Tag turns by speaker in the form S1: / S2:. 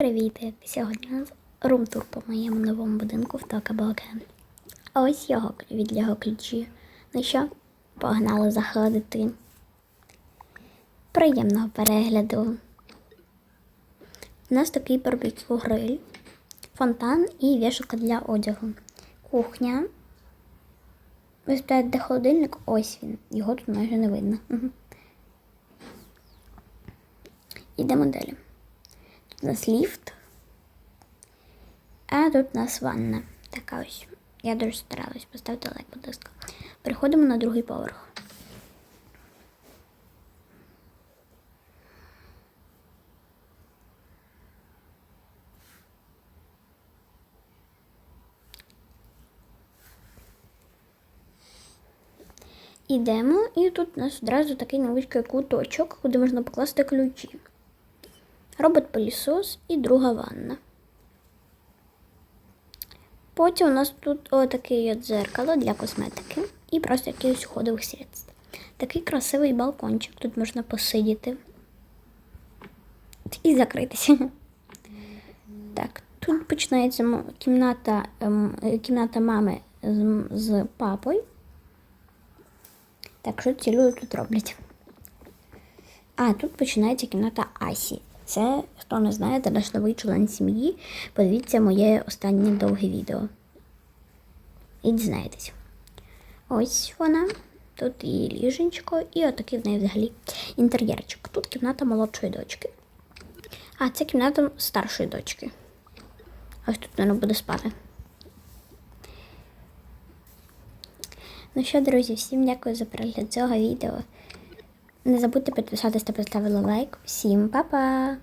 S1: Привіт! Сьогодні у нас рум-тур по моєму новому будинку в Токабоке. А ось його від його ключі. Ну що, погнали заходити. Приємного перегляду. У нас такий барбекю гриль, фонтан і вішалка для одягу. Кухня. Ви спитаєте, де холодильник? Ось він. Його тут майже не видно. Мгм. Йдемо далі. У нас ліфт. А тут у нас ванна. Така ось. Я дуже старалась. Поставте лайк, будь ласка. Переходимо на другий поверх. Ідемо, і тут у нас одразу такий невеличкий куточок, куди можна покласти ключі. Робот-пилісос і друга ванна. Потім у нас тут отаке от дзеркало для косметики і просто якихось ходових средств. Такий красивий балкончик. Тут можна посидіти і закритися. Так, тут починається кімната, ем, кімната мами з, з папою. Так, що ці люди тут роблять? А, тут починається кімната Асі. Це, хто не знає, це наш новий член сім'ї. Подивіться моє останнє довге відео. І дізнаєтесь. Ось вона. Тут і ліженечко, і отакий в неї взагалі інтер'єрчик. Тут кімната молодшої дочки. А, це кімната старшої дочки. Ось тут вона буде спати. Ну що, друзі, всім дякую за перегляд цього відео. Не забудьте підписатись та поставити лайк. Всім па-па!